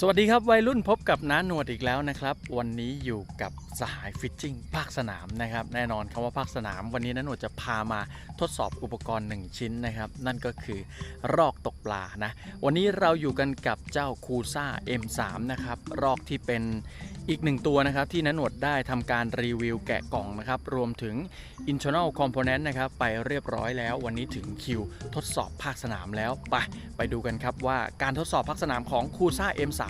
สวัสดีครับ วัยรุ่นพบกับน้าหนวดอีกแล้วนะครับ วันนี้อยู่กับสหายฟิชชิ่งภาคสนามนะครับ แน่นอนคำว่าภาคสนาม วันนี้น้าหนวดจะพามาทดสอบอุปกรณ์ 1 ชิ้นนะครับ นั่นก็คือรอกตกปลานะ วันนี้เราอยู่กันกับเจ้าคูซ่า M3 นะครับ รอกที่เป็น อีกหนึ่งตัวนะครับที่น้าหนวดได้ทำการรีวิวแกะกล่องนะครับ รวมถึง internal component นะครับ ไปเรียบร้อยแล้ววันนี้ถึงคิวทดสอบภาคสนามแล้ว ไป ไปดูกันครับว่าการทดสอบภาคสนามของคูซ่า M3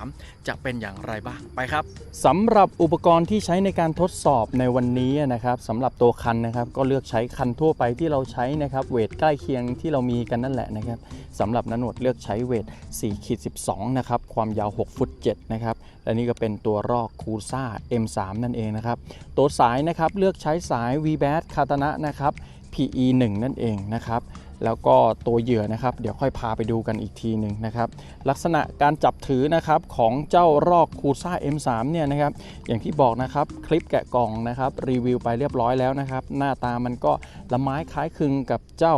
จะเป็นอย่างไรบ้าง ไปครับสำหรับอุปกรณ์ที่ใช้ในการทดสอบในวันนี้นะครับสำหรับตัวคันนะครับก็เลือกใช้คันทั่วไปที่เราใช้นะครับเวทใกล้เคียงที่เรามีกันนั่นแหละนะครับสำหรับนันวดเลือกใช้เวท4ขีด12นะครับความยาว 6 ฟุต7นะครับและนี่ก็เป็นตัวรอกคูซ่า M3 นั่นเองนะครับตัวสายนะครับเลือกใช้สาย v b a t คาตนะนะครับ PE 1 นั่นเองนะครับ แล้วก็ตัวเหยื่อนะครับ เดี๋ยวค่อยพาไปดูกันอีกทีหนึ่งนะครับ ลักษณะการจับถือนะครับของเจ้ารอกคูซ่า M3 เนี่ยนะครับ อย่างที่บอกนะครับคลิปแกะกล่องนะครับ รีวิวไปเรียบร้อยแล้วนะครับ หน้าตามันก็ละไม้คล้ายคลึงกับเจ้า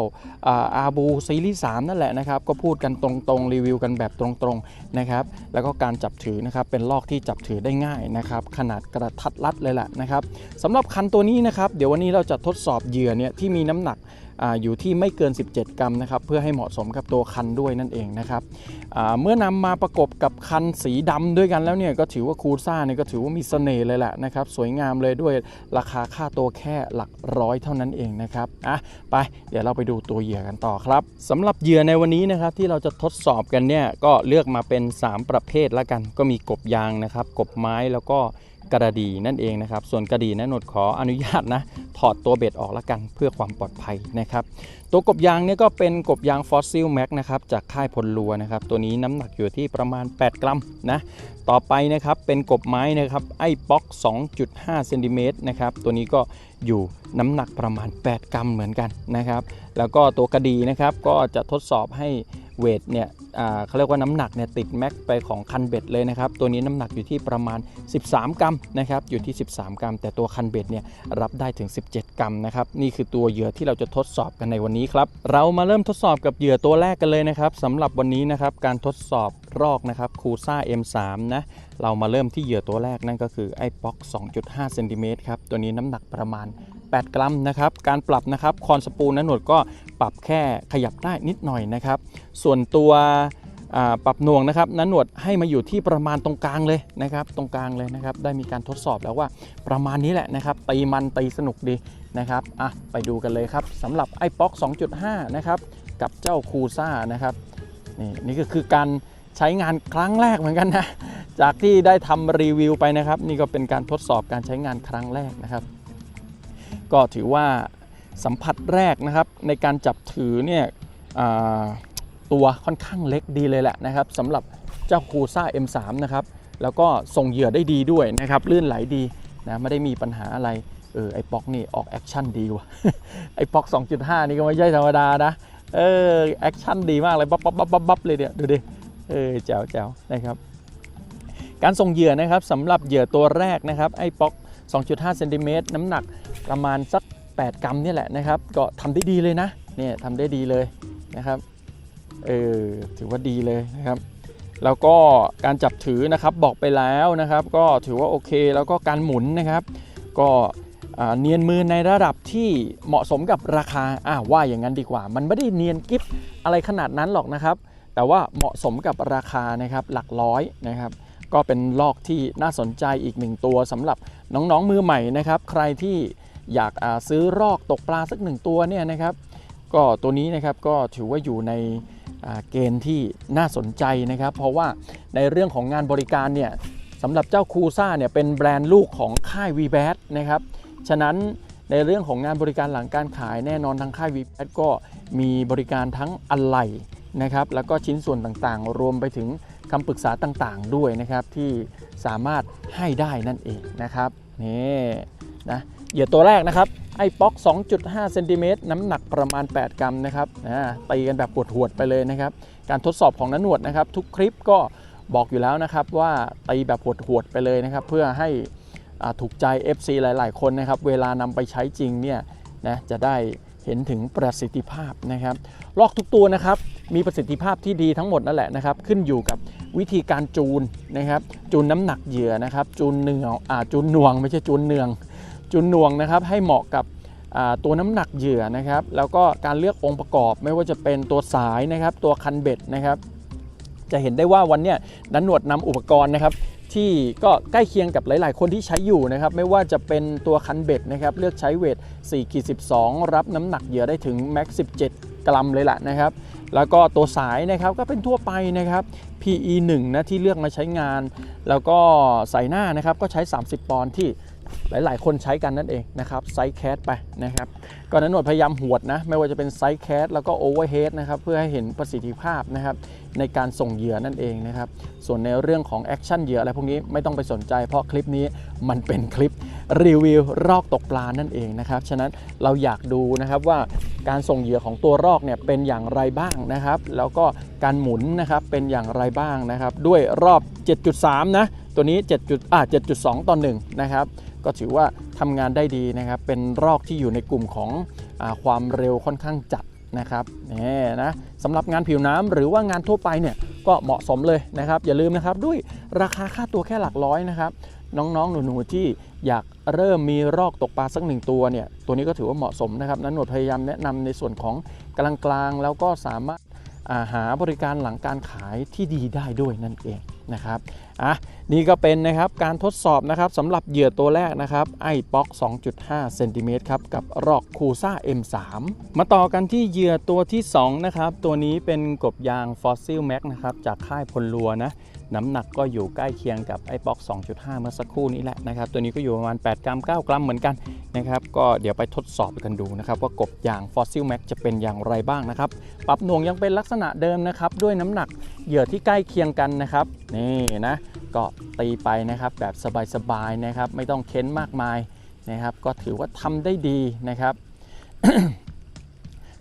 อาบูซีรีส์3นั่นแหละนะครับ ก็พูดกันตรงๆ รีวิวกันแบบตรงๆนะครับ แล้วก็การจับถือนะครับเป็นลอกที่จับถือได้ง่ายนะครับ ขนาดกระทัดรัดเลยแหละนะครับสำหรับคันตัวนี้นะครับ เดี๋ยววันนี้เราจะทดสอบเหยื่อเนี่ยที่มีน้ำหนัก อยู่ที่ไม่เกิน 17 กรัมนะครับเพื่อให้เหมาะสมกับตัวคันด้วยนั่นเองนะครับเมื่อนำมาประกบกับคันสีดำด้วยกันแล้วเนี่ยก็ถือว่าคูซ่าเนี่ยก็ถือว่ามีเสน่ห์เลยแหละนะครับสวยงามเลยด้วยราคาค่าตัวแค่หลักร้อยเท่านั้นเองนะครับอะไปเดี๋ยวเราไปดูตัวเหยื่อกันต่อครับสำหรับเหยื่อในวันนี้นะครับที่เราจะทดสอบกันเนี่ยก็เลือกมาเป็น 3 ประเภทละกัน ก็มีกบยางนะครับกบไม้แล้วก็ กระดีนั่นเองนะครับ ส่วนกระดีนะนดขออนุญาตนะ ถอดตัวเบ็ดออกละกันเพื่อความปลอดภัยนะครับ ตัวกบยางเนี่ยก็เป็นกบยางฟอสซิลแม็กนะครับจากค่ายพลลัวนะครับ ตัวนี้น้ำหนักอยู่ที่ประมาณ 8 กรัมนะ ต่อไปนะครับเป็นกบไม้นะครับไอ้ป๊อก 2.5 เซนติเมตรนะครับตัวนี้ก็อยู่น้ำหนักประมาณ 8 กรัมเหมือนกันนะครับ แล้วก็ตัวกระดีนะครับก็จะทดสอบให้เวทเนี่ยเขาเรียกว่าน้ำหนักเนี่ยติดแม็กไปของคันเบ็ดเลยนะครับ ตัวนี้น้ำหนักอยู่ที่ประมาณ 13 กรัมนะครับอยู่ที่ 13 กรัม แต่ตัวคันเบ็ดเนี่ยรับได้ถึง 17 กรัมนะครับนี่คือตัวเหยื่อที่เราจะทดสอบกันในวันนี้ครับเรามาเริ่มทดสอบกับเหยื่อตัวแรกกันเลยนะครับสำหรับวันนี้นะครับการทดสอบรอกนะครับคูซ่า M3 นะเรามาเริ่มที่เหยื่อตัวแรกนั่นก็คือไอ้ป๊อก 2.5เซนติเมตรครับตัวนี้น้ำหนักประมาณ 8 กรัมนะครับการปรับนะครับคอนสปูลนะหนวดก็ปรับแค่ขยับได้นิดหน่อยนะครับส่วนตัวปรับหน่วงนะครับนั้นหนวดให้มาอยู่ที่ประมาณตรงกลางเลยนะครับตรงกลางเลยนะครับได้มีการทดสอบแล้วว่าประมาณนี้แหละนะครับตีมันตีสนุกดีนะครับอะไปดูกันเลยครับสำหรับไอ้ป๊อก 2.5 นะครับกับเจ้าคูซ่านะครับนี่นี่ก็คือการ ใช้งานครั้งแรกเหมือนกันนะ จากที่ได้ทำรีวิวไปนะครับ นี่ก็เป็นการทดสอบการใช้งานครั้งแรกนะครับ ก็ถือว่าสัมผัสแรกนะครับ ในการจับถือเนี่ยตัวค่อนข้างเล็กดีเลยแหละนะครับสำหรับเจ้าคูซ่า M3 นะครับ แล้วก็ส่งเหยื่อได้ดีด้วยนะครับ ลื่นไหลดีนะไม่ได้มีปัญหาอะไรเออไอป๊อกนี่ออกแอคชั่นดีว่ะไอป๊อก 2.5 นี่ก็ไม่ใช่ธรรมดานะเออแอคชั่นดีมากเลยบ๊อบบ๊อบบ๊อบบ๊อบเลยเนี่ยดูดิ เออแจ๋วแจ๋วนะครับ การส่งเหยื่อนะครับสำหรับเหยื่อตัวแรกนะครับไอ้ป๊อก 2.5 เซนติเมตรน้ำหนักประมาณสัก 8 กรัมนี่แหละนะครับ ก็ทำได้ดีเลยนะเนี่ยทำได้ดีเลยนะครับเออถือว่าดีเลยนะครับแล้วก็การจับถือนะครับบอกไปแล้วนะครับ ก็ถือว่าโอเคแล้วก็การหมุนนะครับ ก็เนียนมือในระดับที่เหมาะสมกับราคาอ่าว่าอย่างนั้นดีกว่า มันไม่ได้เนียนกิฟอะไรขนาดนั้นหรอกนะครับ แต่ว่าเหมาะสมกับราคานะครับหลักร้อยนะครับ ก็เป็นลอกที่น่าสนใจอีกหนึ่งตัวสำหรับน้องๆมือใหม่นะครับ ใครที่อยากซื้อรอกตกปลาสักหนึ่งตัวเนี่ยนะครับ ก็ตัวนี้นะครับก็ถือว่าอยู่ในเกณฑ์ที่น่าสนใจนะครับ เพราะว่าในเรื่องของงานบริการเนี่ยสำหรับเจ้าคูซ่าเนี่ยเป็นแบรนด์ลูกของค่าย v b a t นะครับ ฉะนั้นในเรื่องของงานบริการหลังการขายแน่นอนทางค่าย v b a t ก็มีบริการทั้งอะไหล่ นะครับแล้วก็ชิ้นส่วนต่างๆ รวมไปถึงคำปรึกษาต่างๆ ด้วยนะครับที่สามารถให้ได้นั่นเองนะครับนี่นะเหยื่อตัวแรกนะครับไอ้ป๊อก 2.5 เซนติเมตรน้ำหนักประมาณ 8 กรัมนะครับตีกันแบบปวดหวดไปเลยนะครับ การทดสอบของนันหนวดนะครับ ทุกคลิปก็บอกอยู่แล้วนะครับว่าตีแบบปวดหวดไปเลยนะครับ เพื่อให้ถูกใจ FC หลาย ๆ คนนะครับ เวลานำไปใช้จริงเนี่ยนะจะได้เห็นถึงประสิทธิภาพนะครับ ลอกทุกตัวนะครับ มีประสิทธิภาพที่ดีทั้งหมดนั่นแหละนะครับ ขึ้นอยู่กับวิธีการจูนนะครับ จูนน้ำหนักเหยื่อนะครับ จูนเนืองอ่าจูนหน่วงไม่ใช่จูนเนือง จูนหน่วงนะครับให้เหมาะกับตัวน้ำหนักเหยื่อนะครับ แล้วก็การเลือกองค์ประกอบไม่ว่าจะเป็นตัวสายนะครับ ตัวคันเบ็ดนะครับ จะเห็นได้ว่าวันนี้นันหนวดนำอุปกรณ์นะครับที่ก็ใกล้เคียงกับหลาย ๆ คนที่ใช้อยู่นะครับ ไม่ว่าจะเป็นตัวคันเบ็ดนะครับ เลือกใช้เวท4ขีด12 รับน้ำหนักเหยื่อได้ถึงแม็ก17 กรัมเลยล่ะนะครับ แล้วก็ตัวสายนะครับก็เป็นทั่วไปนะครับ PE 1นะที่เลือกมาใช้งาน แล้วก็สายหน้านะครับก็ใช้ 30 ปอนด์ที่หลาย ๆ คนใช้กันนั่นเองนะครับไซส์แคสไปนะครับก็นันหนวดพยายามหวดนะ ไม่ว่าจะเป็นไซส์แคสแล้วก็โอเวอร์เฮดนะครับ เพื่อให้เห็นประสิทธิภาพนะครับในการส่งเหยื่อนั่นเองนะครับ ส่วนในเรื่องของแอคชั่นเหยื่ออะไรพวกนี้ไม่ต้องไปสนใจ เพราะคลิปนี้มันเป็นคลิปรีวิวรอกตกปลานั่นเองนะครับ ฉะนั้นเราอยากดูนะครับว่าการส่งเหยื่อของตัวรอกเนี่ยเป็นอย่างไรบ้างนะครับ แล้วก็การหมุนนะครับเป็นอย่างไรบ้างนะครับ ด้วยรอบ 7.3 นะ ตัวนี้7จุดอ่า7.2 ต่อ1นะครับก็ถือว่าทำงานได้ดีนะครับ เป็นรอกที่อยู่ในกลุ่มของอความเร็วค่อนข้างจัด นะครับนี่นะสำหรับงานผิวน้ำหรือว่างานทั่วไปเนี่ยก็เหมาะสมเลยนะครับ อย่าลืมนะครับด้วยราคาค่าตัวแค่หลักร้อยนะครับ น้องๆ หนูๆที่อยากเริ่มมีรอกตกปลาสักหนึ่งตัวเนี่ยตัวนี้ก็ถือว่าเหมาะสมนะครับนั้นหนวดพยายามแนะนำในส่วนของกลางๆ แล้วก็สามารถาหาบริการหลังการขายที่ดีได้ด้วยนั่นเอง นะครับอะนี่ก็เป็นนะครับการทดสอบนะครับสำหรับเหยื่อตัวแรกนะครับไอป๊อก 2.5เซนติเมตรครับกับรอกคูซ่า M3 มาต่อกันที่เหยื่อตัวที่2นะครับตัวนี้เป็นกบยางฟอสซิลแม็กนะครับจากค่ายพลลัวนะ น้ำหนักก็อยู่ใกล้เคียงกับไอ้ป๊อก 2.5 เมื่อสักครู่นี้แหละนะครับ ตัวนี้ก็อยู่ประมาณ 8 กรัม 9 กรัมเหมือนกันนะครับ ก็เดี๋ยวไปทดสอบกันดูนะครับ ว่ากบยางฟอสซิลแม็กจะเป็นอย่างไรบ้างนะครับ ปรับหน่วงยังเป็นลักษณะเดิมนะครับ ด้วยน้ำหนักเหยื่อที่ใกล้เคียงกันนะครับ นี่นะ ก็ตีไปนะครับแบบสบายๆนะครับ ไม่ต้องเค้นมากมายนะครับ ก็ถือว่าทำได้ดีนะครับ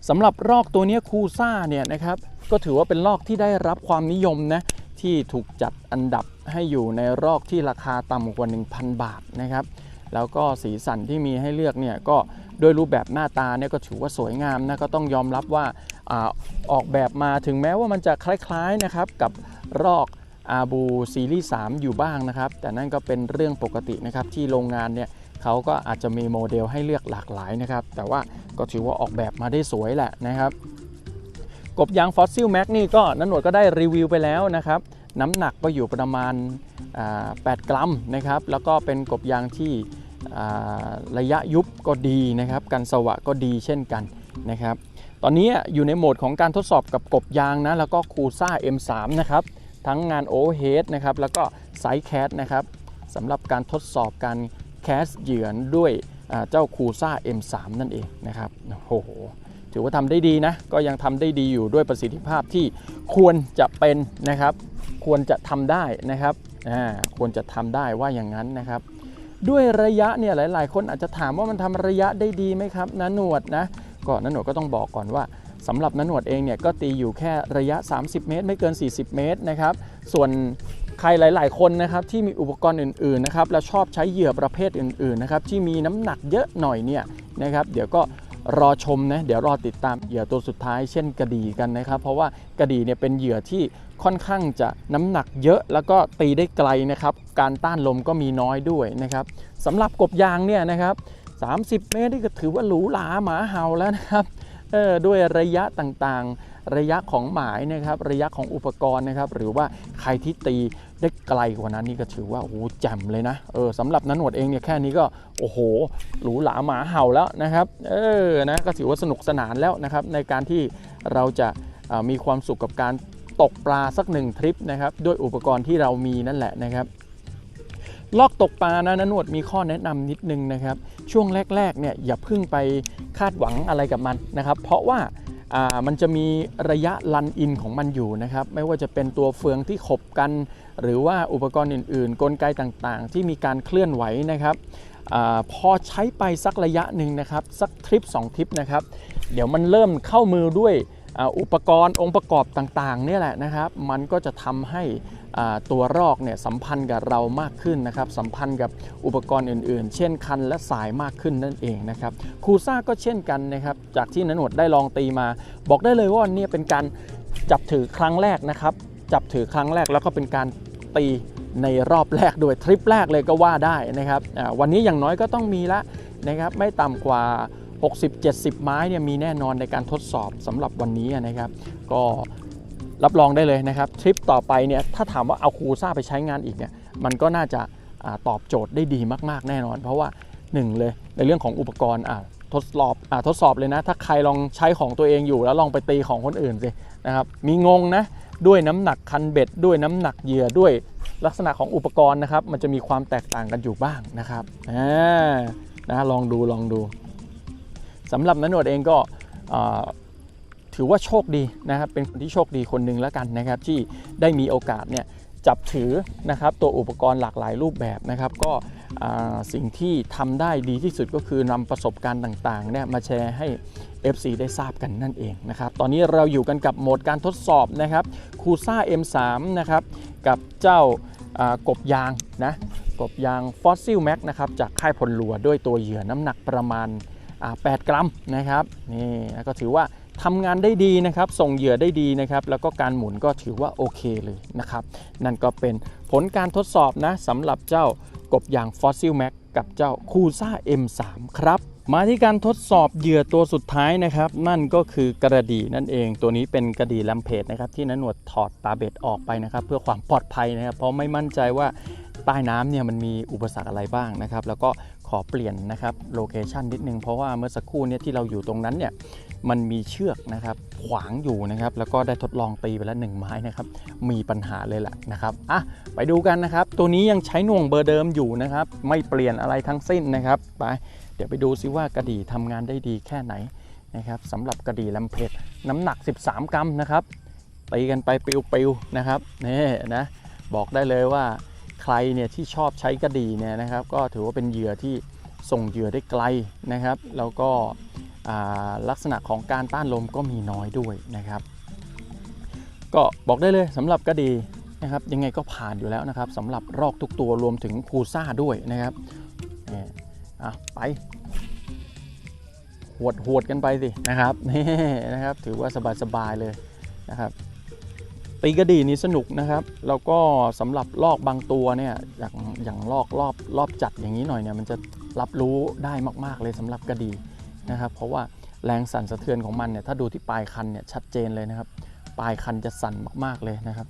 สำหรับรอกตัวนี้คูซ่าเนี่ยนะครับ ก็ถือว่าเป็นรอกที่ได้รับความนิยมนะ ที่ถูกจัดอันดับให้อยู่ในรอกที่ราคาต่ำกว่า 1,000 บาทนะครับ แล้วก็สีสันที่มีให้เลือกเนี่ยก็ด้วยรูปแบบหน้าตาเนี่ยก็ถือว่าสวยงามนะก็ต้องยอมรับว่าอออกแบบมาถึงแม้ว่ามันจะคล้ายๆนะครับกับรอกอาบูซีรีส์3อยู่บ้างนะครับ แต่นั่นก็เป็นเรื่องปกตินะครับที่โรงงานเนี่ยเขาก็อาจจะมีโมเดลให้เลือกหลากหลายนะครับ แต่ว่าก็ถือว่าออกแบบมาได้สวยแหละนะครับ กบยางฟอสซิลแม็กนี่ก็นันหนวดก็ได้รีวิวไปแล้วนะครับ น้ำหนักก็อยู่ประมาณ 8 กรัมนะครับ แล้วก็เป็นกบยางที่ระยะยุบก็ดีนะครับ กันสวะก็ดีเช่นกันนะครับ ตอนนี้อยู่ในโหมดของการทดสอบกับกบยางนะ แล้วก็คูซ่า M3 นะครับ ทั้งงานโอเวอร์เฮดนะครับ แล้วก็ไซแคสนะครับสำหรับการทดสอบการแคสเหยื่อด้วยเจ้าคูซ่า M3 นั่นเองนะครับ โอ้โห ถือว่าทำได้ดีนะ ก็ยังทำได้ดีอยู่ด้วยประสิทธิภาพที่ควรจะเป็นนะครับ ควรจะทำได้นะครับอ่าควรจะทำได้ว่าอย่างนั้นนะครับ ด้วยระยะเนี่ยหลาย ๆ คนอาจจะถามว่ามันทำระยะได้ดีไหมครับนาหนวดนะก็นาหนวดก็ต้องบอกก่อนว่าสำหรับนาหนวดเองเนี่ยก็ตีอยู่แค่ระยะ 30 เมตร ไม่เกิน 40 เมตรนะครับ ส่วนใครหลาย ๆ คนนะครับที่มีอุปกรณ์อื่น ๆ นะครับ แล้วชอบใช้เหยื่อประเภทอื่น ๆ นะครับ ที่มีน้ำหนักเยอะหน่อยเนี่ยนะครับ เดี๋ยวก็ รอชมนะเดี๋ยวรอติดตามเหยื่อตัวสุดท้ายเช่นกระดีกันนะครับ เพราะว่ากระดีเนี่ยเป็นเหยื่อที่ค่อนข้างจะน้ำหนักเยอะแล้วก็ตีได้ไกลนะครับ การต้านลมก็มีน้อยด้วยนะครับสำหรับกบยางเนี่ยนะครับ30 เมตรนี่ก็ถือว่าหรูหราหมาเห่าแล้วนะครับเออด้วยระยะต่างๆ ระยะของหมายนะครับระยะของอุปกรณ์นะครับหรือว่าใครที่ตีได้ไกลกว่านั้นนี่ก็ถือว่าโอ้โหแจ่มเลยนะเออสำหรับนันหนวดเองเนี่ยแค่นี้ก็โอ้โหหรูหราหมาเห่าแล้วนะครับเออนะก็ถือว่าสนุกสนานแล้วนะครับในการที่เราจะออมีความสุขกับการตกปลาสักหนึ่งทริปนะครับด้วยอุปกรณ์ที่เรามีนั่นแหละนะครับลอกตกปลานะนะหนวดมีข้อแนะนำนิดนึงนะครับ ช่วงแรกๆเนี่ยอย่าเพิ่งไปคาดหวังอะไรกับมันนะครับ เพราะว่า มันจะมีระยะลันอินของมันอยู่นะครับ ไม่ว่าจะเป็นตัวเฟืองที่ขบกัน หรือว่าอุปกรณ์อื่น ๆ กลไกต่างๆ ที่มีการเคลื่อนไหวนะครับอพอใช้ไปสักระยะหนึ่งนะครับ สักทริป 2 ทริปนะครับ เดี๋ยวมันเริ่มเข้ามือด้วย อุปกรณ์องค์ประกอบต่างๆเนี่ยแหละนะครับ มันก็จะทำให้ตัวรอกเนี่ยสัมพันธ์กับเรามากขึ้นนะครับสัมพันธ์กับอุปกรณ์อื่นๆ เช่นคันและสายมากขึ้นนั่นเองนะครับคูซ่าก็เช่นกันนะครับจากที่นันวดได้ลองตีมา บอกได้เลยว่าเนี่ยเป็นการจับถือครั้งแรกนะครับจับถือครั้งแรกแล้วก็เป็นการตีในรอบแรกด้วยทริปแรกเลยก็ว่าได้นะครับวันนี้อย่างน้อยก็ต้องมีละนะครับไม่ต่ำกว่า 60-70 ไม้เนี่ยมีแน่นอนในการทดสอบสำหรับวันนี้นะครับ ก็รับรองได้เลยนะครับทริปต่อไปเนี่ยถ้าถามว่าเอาคูซ่าไปใช้งานอีกเนี่ยมันก็น่าจะอาตอบโจทย์ได้ดีมาก ๆ แน่นอน เพราะว่า 1 เลยในเรื่องของอุปกรณ์อะทดสอบอะทดสอบเลยนะ ถ้าใครลองใช้ของตัวเองอยู่แล้วลองไปตีของคนอื่นสินะครับมีงงนะด้วยน้ำหนักคันเบ็ด ด้วยน้ำหนักเหยื่อด้วยลักษณะของอุปกรณ์นะครับ มันจะมีความแตกต่างกันอยู่บ้างนะครับอ่านะลองดูลองดู สำหรับนันหนวดเองก็ถือว่าโชคดีนะครับเป็นคนที่โชคดีคนหนึ่งแล้วกันนะครับที่ได้มีโอกาสเนี่ยจับถือนะครับตัวอุปกรณ์หลากหลายรูปแบบนะครับ ก็สิ่งที่ทำได้ดีที่สุดก็คือนำประสบการณ์ต่างๆเนี่ยมาแชร์ให้ FC ได้ทราบกันนั่นเองนะครับ ตอนนี้เราอยู่กันกับโหมดการทดสอบนะครับคูซ่า M3 นะครับกับเจ้ากบยางนะกบยาง Fossil Max นะครับจากค่ายพลลัวด้วยตัวเหยื่อน้ำหนักประมาณ 8 กรัมนะครับนี่ก็ถือว่าทำงานได้ดีนะครับ ส่งเหยื่อได้ดีนะครับ แล้วก็การหมุนก็ถือว่าโอเคเลยนะครับ นั่นก็เป็นผลการทดสอบนะสำหรับเจ้ากบยาง Fossil Max กับเจ้าคูซ่า M3 ครับมาที่การทดสอบเหยื่อตัวสุดท้ายนะครับ นั่นก็คือกระดีนั่นเอง ตัวนี้เป็นกระดีลมเพจนะครับ ที่นันหนวดถอดตาเบ็ดออกไปนะครับ เพื่อความปลอดภัยนะครับ เพราะไม่มั่นใจว่าใต้น้ำเนี่ยมันมีอุปสรรคอะไรบ้างนะครับ แล้วก็ ขอเปลี่ยนนะครับโลเคชันนิดนึงเพราะว่าเมื่อสักครู่เนี่ยที่เราอยู่ตรงนั้นเนี่ยมันมีเชือกนะครับขวางอยู่นะครับ แล้วก็ได้ทดลองตีไปแล้วหนึ่งไม้นะครับ มีปัญหาเลยแหละนะครับอะไปดูกันนะครับ ตัวนี้ยังใช้หน่วงเบอร์เดิมอยู่นะครับ ไม่เปลี่ยนอะไรทั้งสิ้นนะครับไปเดี๋ยวไปดูซิว่ากระดี่ทำงานได้ดีแค่ไหนนะครับสำหรับกระดี่ลำเพชรน้ำหนัก 13 กรัมนะครับตีกันไปปิวๆนะครับนี่นะบอกได้เลยว่า รเนี่ยที่ชอบใช้กระดี่เนี่ยนะครับ ก็ถือว่าเป็นเหยื่อที่ส่งเหยื่อได้ไกลนะครับ แล้วก็ลักษณะของการต้านลมก็มีน้อยด้วยนะครับ ก็บอกได้เลยสำหรับกระดี่นะครับ ยังไงก็ผ่านอยู่แล้วนะครับสำหรับรอกทุกตัวรวมถึงคูซ่าด้วยนะครับนี่อะไปหวดหวดกันไปสินะครับนี่นะครับ ถือว่าสบายๆเลยนะครับ ตีกระดี่นี้สนุกนะครับ แล้วก็สำหรับลอกบางตัวเนี่ยอย่างอย่างลอกรอบรอบจัดอย่างนี้หน่อยเนี่ยมันจะรับรู้ได้มากๆเลยสำหรับกระดี่นะครับ เพราะว่าแรงสั่นสะเทือนของมันเนี่ยถ้าดูที่ปลายคันเนี่ยชัดเจนเลยนะครับ ปลายคันจะสั่นมากๆเลยนะครับ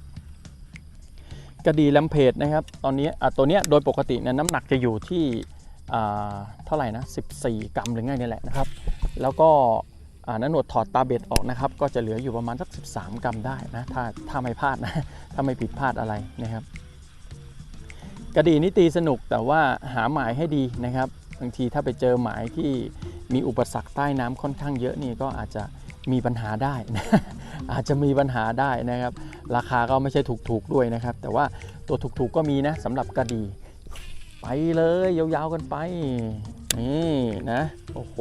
กระดี่แลมเพจนะครับ ตอนนี้ตัวเนี้ยโดยปกติเนี่ยน้ำหนักจะอยู่ที่เท่าไหร่นะ14 กรัมหรือไงนี่แหละนะครับ แล้วก็ อ่านันหนวดถอดตาเบ็ดออกนะครับ ก็จะเหลืออยู่ประมาณสัก 13 กรัมได้นะ ถ้าถ้าไม่พลาดนะ ถ้าไม่ผิดพลาดอะไรนะครับ กระดีนี่ตีสนุกแต่ว่าหาหมายให้ดีนะครับ บางทีถ้าไปเจอหมายที่มีอุปสรรคใต้น้ำค่อนข้างเยอะนี่ก็อาจจะมีปัญหาได้นะอาจจะมีปัญหาได้นะครับ ราคาก็ไม่ใช่ถูกๆด้วยนะครับ แต่ว่าตัวถูกๆก็มีนะสำหรับกระดี ไปเลยยาวๆกันไป นี่นะ โอ้โห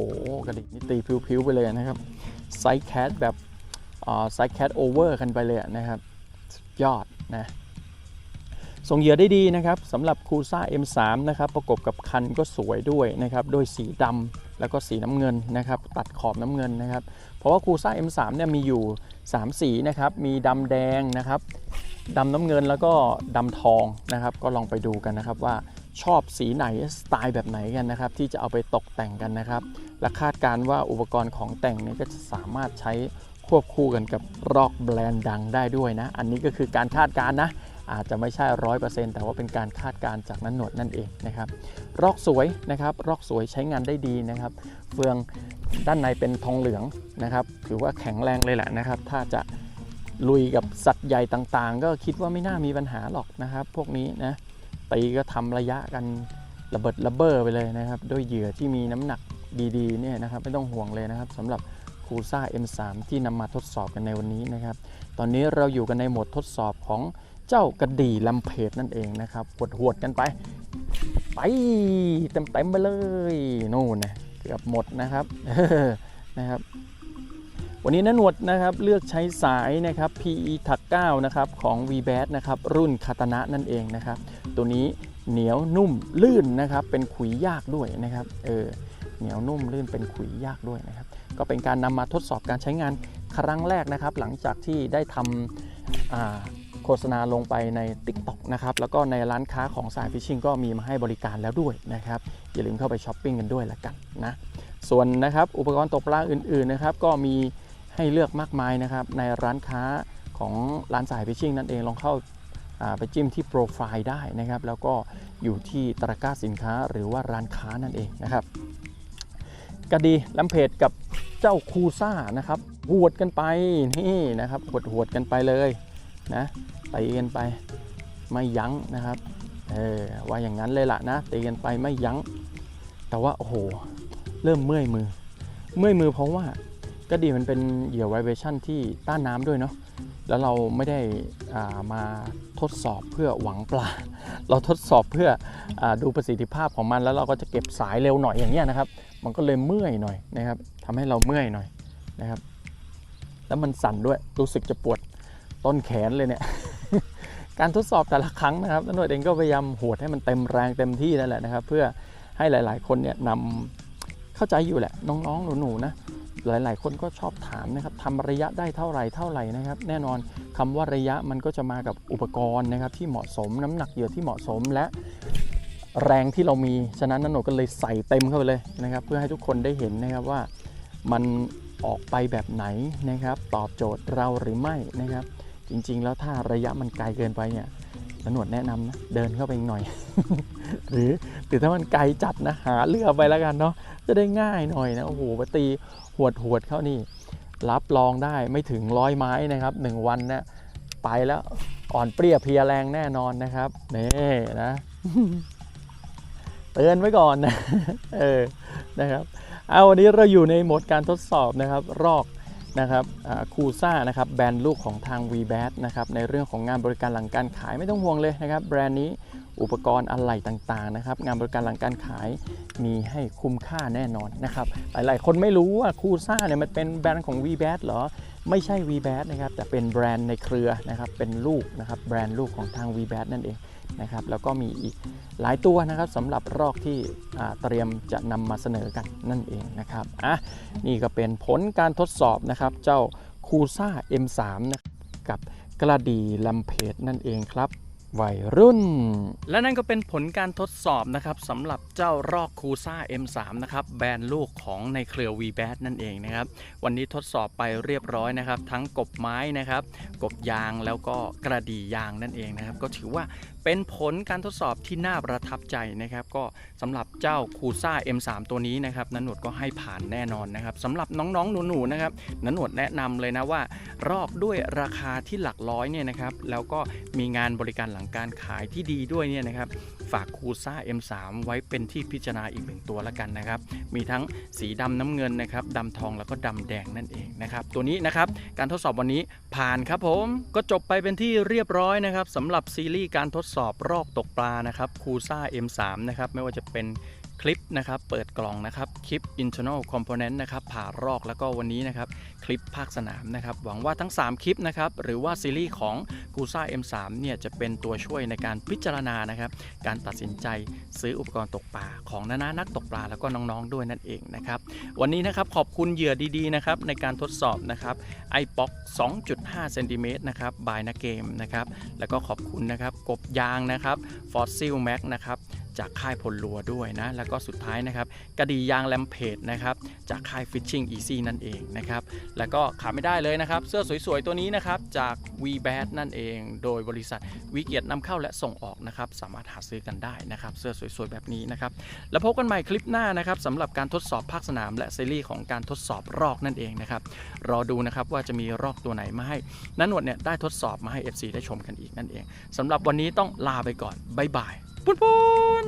กระดิกนี่ตีพิ้วๆไปเลยนะครับไซส์แคทแบบไซส์แคทโอเวอร์กันไปเลยนะครับ ยอดนะส่งเหยื่อได้ดีนะครับสำหรับคูซ่า M3 นะครับประกบกับคันก็สวยด้วยนะครับโดยสีดำแล้วก็สีน้ำเงินนะครับตัดขอบน้ำเงินนะครับ เพราะว่าคูซ่า M3 เนี่ยมีอยู่ 3 สีนะครับมีดำแดงนะครับดำน้ำเงินแล้วก็ดำทองนะครับ ก็ลองไปดูกันนะครับว่า ชอบสีไหนสไตล์แบบไหนกันนะครับ ที่จะเอาไปตกแต่งกันนะครับ และคาดการว่าอุปกรณ์ของแต่งนี่ยก็จะสามารถใช้ควบคู่กันกับรอกแบรนด์ดังได้ด้วยนะ อันนี้ก็คือการคาดการนะ อาจจะไม่ใช่ร้อยเปอร์เซ็นต์แต่ว่าเป็นการคาดการจากนั้นหนวดนั่นเองนะครับรอกสวยนะครับรอกสวยใช้งานได้ดีนะครับ เฟืองด้านในเป็นทองเหลืองนะครับถือว่าแข็งแรงเลยแหละนะครับ ถ้าจะลุยกับสัตว์ใหญ่ต่างๆ ก็คิดว่าไม่น่ามีปัญหาหรอกนะครับ พวกนี้นะ ตีก็ทำระยะกันระเบิดระเบ้อไปเลยนะครับ ด้วยเหยื่อที่มีน้ำหนักดีๆเนี่ยนะครับไม่ต้องห่วงเลยนะครับสำหรับคูซ่า M3 ที่นำมาทดสอบกันในวันนี้นะครับ ตอนนี้เราอยู่กันในโหมดทดสอบของเจ้ากระดี่ลำเพจนั่นเองนะครับหดหวดกันไป ไปเต็มๆไปเลยนู่นนะเกือบหมดนะครับนะครับ วันนี้นันหนวดนะครับเลือกใช้สายนะครับ PE ถัก9นะครับของ v b a t นะครับรุ่นคาตนะนั่นเองนะครับ ตัวนี้เหนียวนุ่มลื่นนะครับ เป็นขุยยากด้วยนะครับเออเหนียวนุ่มลื่นเป็นขุยยากด้วยนะครับ ก็เป็นการนำมาทดสอบการใช้งานครั้งแรกนะครับ หลังจากที่ได้ทำอ่าโฆษณาลงไปใน TikTok นะครับ แล้วก็ในร้านค้าของสายฟิชชิงก็มีมาให้บริการแล้วด้วยนะครับ อย่าลืมเข้าไปช้อปปิ้งกันด้วยละกันนะ ส่วนนะครับอุปกรณ์ตกปลาอื่นๆนะครับ ก็มีให้เลือกมากมายนะครับ ในร้านค้าของร้านสายฟิชชิงนั่นเองลองเข้า ไปจิ้มที่โปรไฟล์ได้นะครับ แล้วก็อยู่ที่ตะกร้าสินค้าหรือว่าร้านค้านั่นเองนะครับกระดีลำเพจกับเจ้าคูซ่านะครับหวดกันไปนี่นะครับหวดหวดกันไปเลยนะตีกันไปไม่ยั้งนะครับเออว่าอย่างนั้นเลยล่ะนะตีกันไปไม่ยั้ง แต่ว่าโอ้โหเริ่มเมื่อยมือ เมื่อยมือเพราะว่าก็ดีมันเป็นเหยื่อไวเบชั่นที่ต้านน้ำด้วยเนาะ แล้วเราไม่ได้ามาทดสอบเพื่อหวังปลา เราทดสอบเพื่ออดูประสิทธิภาพของมัน แล้วเราก็จะเก็บสายเร็วหน่อยอย่างเงี้นะครับ มันก็เลยเมื่อยหน่อยนะครับทำให้เราเมื่อยหน่อยนะครับ แล้วมันสั่นด้วยรู้สึกจะปวดต้นแขนเลยเนี่ย การทดสอบแต่ละครั้งนะครับตำรวจเองก็พยายามหวดให้มันเต็มแรงเต็มที่นั่นแหละนะครับ เพื่อให้หลาย ๆ คนเนี่ยนำเข้าใจอยู่แหละน้องๆหนูๆนะ หลาย ๆ คนก็ชอบถามนะครับทำระยะได้เท่าไหร่เท่าไหร่นะครับ แน่นอนคำว่าระยะมันก็จะมากับอุปกรณ์นะครับที่เหมาะสมน้ำหนักเหยื่อที่เหมาะสมและแรงที่เรามี ฉะนั้นนันโหนก็เลยใส่เต็มเข้าไปเลยนะครับ เพื่อให้ทุกคนได้เห็นนะครับว่ามันออกไปแบบไหนนะครับ ตอบโจทย์เราหรือไม่นะครับ จริง ๆ แล้วถ้าระยะมันไกลเกินไปเนี่ย ตำรวจแนะนำนะเดินเข้าไปอีกหน่อย หรือหรือถ้ามันไกลจัดนะหาเรือไปแล้วกันเนาะจะได้ง่ายหน่อยนะโอ้โหปตีหวดหวดเข้านี่ รับรองได้ไม่ถึงร้อยไม้นะครับหนึ่งวันเนี่ยไปแล้วอ่อนเปรี้ยเพียแรงแน่นอนนะครับนี่นะเตือนไว้ก่อนนะเออนะครับเอาวันนี้เราอยู่ในโหมดการทดสอบนะครับ รอก นะครับคูซ่านะครับแบรนด์ลูกของทาง v b a t นะครับในเรื่องของงานบริการหลังการขายไม่ต้องห่วงเลยนะครับแบรนด์นี้อุปกรณ์อะไหล่ต่างๆนะครับงานบริการหลังการขายมีให้คุ้มค่าแน่นอนนะครับหลายๆคนไม่รู้ว่าคูซ่าเนี่ยมันเป็นแบรนด์ของ v b a t เหรอ ไม่ใช่ v b a t นะครับแต่เป็นแบรนด์ในเครือนะครับเป็นลูกนะครับแบรนด์ลูกของทาง v b a t นั่นเอง นะครับ แล้วก็มีอีกหลายตัวนะครับสำหรับรอกที่เตรียมจะนำมาเสนอกันนั่นเองนะครับอะนี่ก็เป็นผลการทดสอบนะครับ เจ้าคูซ่า M3 นะกับกระดีลำเพจนั่นเองครับวัยรุ่น และนั่นก็เป็นผลการทดสอบนะครับสำหรับเจ้ารอกคูซ่า M3 นะครับแบรนด์ลูกของในเครือ v b a t นั่นเองนะครับวันนี้ทดสอบไปเรียบร้อยนะครับ ทั้งกบไม้นะครับ กบยางแล้วก็กระดียางนั่นเองนะครับ ก็ถือว่า เป็นผลการทดสอบที่น่าประทับใจนะครับ ก็สำหรับเจ้าคูซ่า M3 ตัวนี้นะครับนันหนวดก็ให้ผ่านแน่นอนนะครับสำหรับน้องๆหนูๆนะครับนันหนวดแนะนำเลยนะว่า รอกด้วยราคาที่หลักร้อยเนี่ยนะครับแล้วก็มีงานบริการหลังการขายที่ดีด้วยเนี่ยนะครับ ฝากคูซ่า M3 ไว้เป็นที่พิจารณาอีกหนึ่งตัวละกันนะครับ มีทั้งสีดำน้ำเงินนะครับดำทองแล้วก็ดำแดงนั่นเองนะครับ ตัวนี้นะครับการทดสอบวันนี้ผ่านครับผมก็จบไปเป็นที่เรียบร้อยนะครับสำหรับซีรีส์การทดสอบรอกตกปลานะครับคูซ่า M3 นะครับไม่ว่าจะเป็น คลิปนะครับเปิดกล่องนะครับคลิป internal component นะครับผ่ารอกแล้วก็วันนี้นะครับคลิปภาคสนามนะครับหวังว่าทั้ง 3 คลิปนะครับหรือว่าซีรีส์ของกูซ่า M3 เนี่ยจะเป็นตัวช่วยในการพิจารณานะครับการตัดสินใจซื้ออุปกรณ์ตกปลาของนานานักตกปลาแล้วก็น้องๆด้วยนั่นเองนะครับวันนี้นะครับขอบคุณเหยื่อดีๆนะครับในการทดสอบนะครับ iPox 2.5เซนติเมตรนะครับบายนาเกมนะครับแล้วก็ขอบคุณนะครับกบยางนะครับ Fossil Max นะครับ จากค่ายพลลัวด้วยนะ แล้วก็สุดท้ายนะครับกระดียางแลมเพจนะครับจากค่าย Fishing Easy นั่นเองนะครับแล้วก็ขาดไม่ได้เลยนะครับ เสื้อสวยๆ ตัวนี้นะครับจาก v b a t นั่นเอง โดยบริษัทวิเกียรตินำเข้าและส่งออกนะครับสามารถหาซื้อกันได้นะครับ เสื้อสวยๆ แบบนี้นะครับแล้วพบกันใหม่คลิปหน้านะครับสำหรับการทดสอบภาคสนาม และซีรีส์ของการทดสอบรอกนั่นเองนะครับรอดูนะครับว่าจะมีรอกตัวไหนมาให้นันหนวดเนี่ยได้ทดสอบมาให้ FC ได้ชมกันอีกนั่นเองสำหรับวันนี้ต้องลาไปก่อนบ๊ายบาย ปุ้นปุ้น